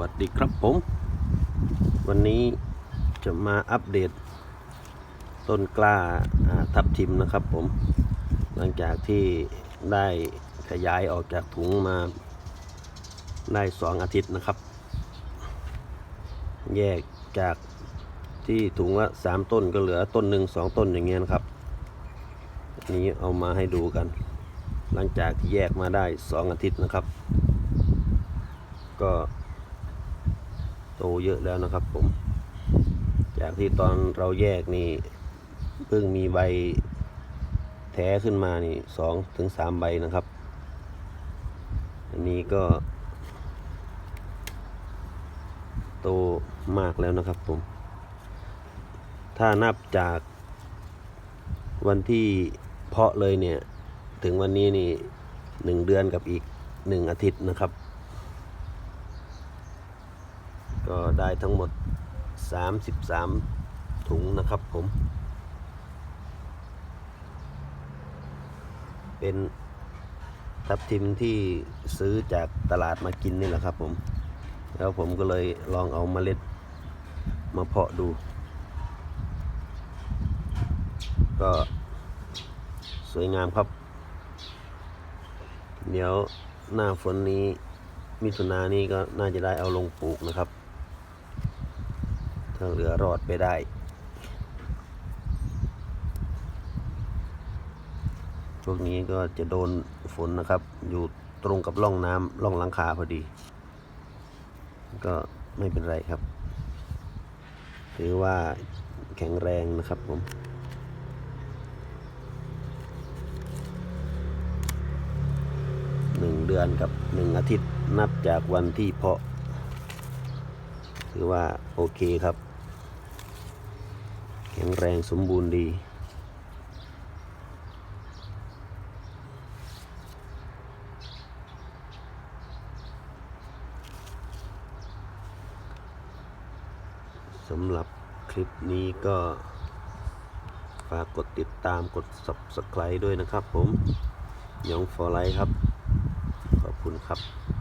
วัสดีครับผม วันนี้จะมาอัปเดต ต้นกล้าทับทิมนะครับผม หลังจากที่ได้ขยายออกจากถุงมาได้สองอาทิตย์นะครับ แยกจากที่ถุงละสามต้นก็เหลือต้นหนึ่งสองต้นอย่างเงี้ยนะครับนนี้เอามาให้ดูกัน หลังจากที่แยกมาได้สองอาทิตย์นะครับ ก็ โตเยอะแล้วนะครับผม จากที่ตอนเราแยกนี่เพิ่งมีใบแท้ขึ้นมานี่สองถึงสามใบนะครับ อันนี้ก็ โตมากแล้วนะครับผม ถ้านับจากวันที่เพาะเลยเนี่ย ถึงวันนี้นี่หนึ่งเดือนกับอีกหนึ่งอาทิตย์นะครับ ก็ได้ทั้งหมด 33 ถุงนะครับผม เป็นทับทิมที่ซื้อจากตลาดมากินนี่แหละครับผม แล้วผมก็เลยลองเอาเมล็ดมาเพาะดู ก็สวยงามครับ เดี๋ยวหน้าฝนนี้มิถุนานี้ก็น่าจะได้เอาลงปลูกนะครับ ถ้าเหลือรอดไปได้พวกนี้ก็จะโดนฝนนะครับ อยู่ตรงกับร่องน้ำร่องหลังคาพอดี ก็ไม่เป็นไรครับ ถือว่าแข็งแรงนะครับผมหนึ่งเดือนกับหนึ่งอาทิตย์นับจากวันที่เพาะ ถือว่าโอเคครับ แข็งแรงสมบูรณ์ดี สำหรับคลิปนี้ก็ฝากกดติดตามกด subscribe ด้วยนะครับผมยองฟอร์ไลท์ครับ ขอบคุณครับ